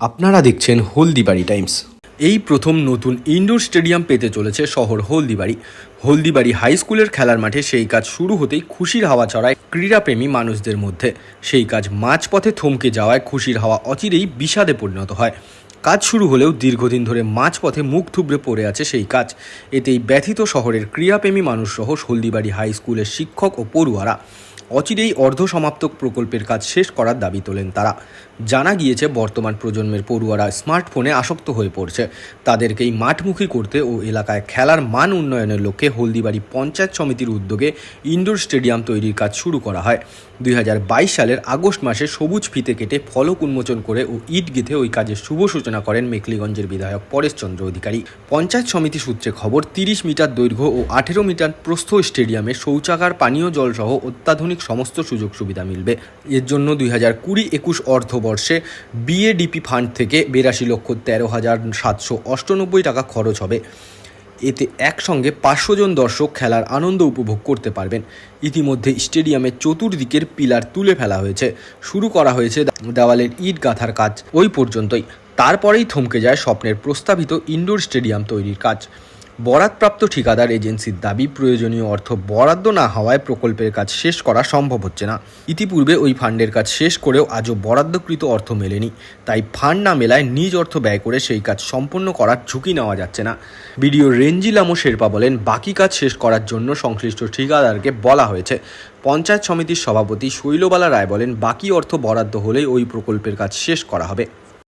আপনারা দেখছেন হলদিবাড়ি টাইমস। এই প্রথম নতুন ইনডোর স্টেডিয়াম পেতে চলেছে শহর হলদিবাড়ি। হলদিবাড়ি হাই স্কুলের খেলার মাঠে সেই কাজ শুরু হতেই খুশির হাওয়া ছড়ায় ক্রীড়াপ্রেমী মানুষদের মধ্যে। সেই কাজ মাঝপথে থমকে যাওয়ায় খুশির হাওয়া অচিরেই বিষাদে পরিণত হয়। কাজ শুরু হলেও দীর্ঘদিন ধরে মাঝপথে মুখ থুবড়ে পড়ে আছে সেই কাজ। এতেই ব্যথিত শহরের ক্রীড়াপ্রেমী মানুষসহ হলদিবাড়ি হাই স্কুলের শিক্ষক ও পড়ুয়ারা অচিরেই অর্ধসমাপ্ত প্রকল্পের কাজ শেষ করার দাবি তোলেন তারা। জানা গিয়েছে, বর্তমান প্রজন্মের পড়ুয়ারা স্মার্টফোনে আসক্ত হয়ে পড়ছে। তাদেরকেই মাঠমুখী করতে ও এলাকায় খেলার মান উন্নয়নের লক্ষ্যে হলদিবাড়ি পঞ্চায়েত সমিতির উদ্যোগে ইনডোর স্টেডিয়াম তৈরির কাজ শুরু করা হয়। দুই হাজার বাইশ সালের আগস্ট মাসে সবুজ ফিতে কেটে ফলক উন্মোচন করে ও ইট গেঁথে ওই কাজের শুভ সূচনা করেন মেখলিগঞ্জের বিধায়ক পরেশচন্দ্র অধিকারী। পঞ্চায়েত সমিতি সূত্রে খবর, তিরিশ মিটার দৈর্ঘ্য ও আঠেরো মিটার প্রস্থ স্টেডিয়ামে শৌচাগার, পানীয় জলসহ অত্যাধুনিক সমস্ত সুযোগ সুবিধা মিলবে। এর জন্য দুই হাজার কুড়ি একুশ অর্থবর্ষে বিএডিপি ফান্ড থেকে বিরাশি লক্ষ তেরো হাজার সাতশো অষ্টানব্বই টাকা খরচ হবে। এতে একসঙ্গে পাঁচশো জন দর্শক খেলার আনন্দ উপভোগ করতে পারবেন। ইতিমধ্যে স্টেডিয়ামের চতুর্দিকের পিলার তুলে ফেলা হয়েছে। শুরু করা হয়েছে দেওয়ালের ইট গাঁথার কাজ। ওই পর্যন্তই। তারপরেই থমকে যায় স্বপ্নের প্রস্তাবিত ইনডোর স্টেডিয়াম তৈরির কাজ। বরাদপ্রাপ্ত ঠিকাদার এজেন্সির দাবি, প্রয়োজনীয় অর্থ বরাদ্দ না হওয়ায় প্রকল্পের কাজ শেষ করা সম্ভব হচ্ছে না। ইতিপূর্বে ওই ফান্ডের কাজ শেষ করেও আজও বরাদ্দকৃত অর্থ মেলেনি। তাই ফান্ড না মেলায় নিজ অর্থ ব্যয় করে সেই কাজ সম্পন্ন করার ঝুঁকি নেওয়া যাচ্ছে না। বিডিও রেঞ্জিলামো শেরপা বলেন, বাকি কাজ শেষ করার জন্য সংশ্লিষ্ট ঠিকাদারকে বলা হয়েছে। পঞ্চায়েত সমিতির সভাপতি শৈলবালা রায় বলেন, বাকি অর্থ বরাদ্দ হলেই ওই প্রকল্পের কাজ শেষ করা হবে।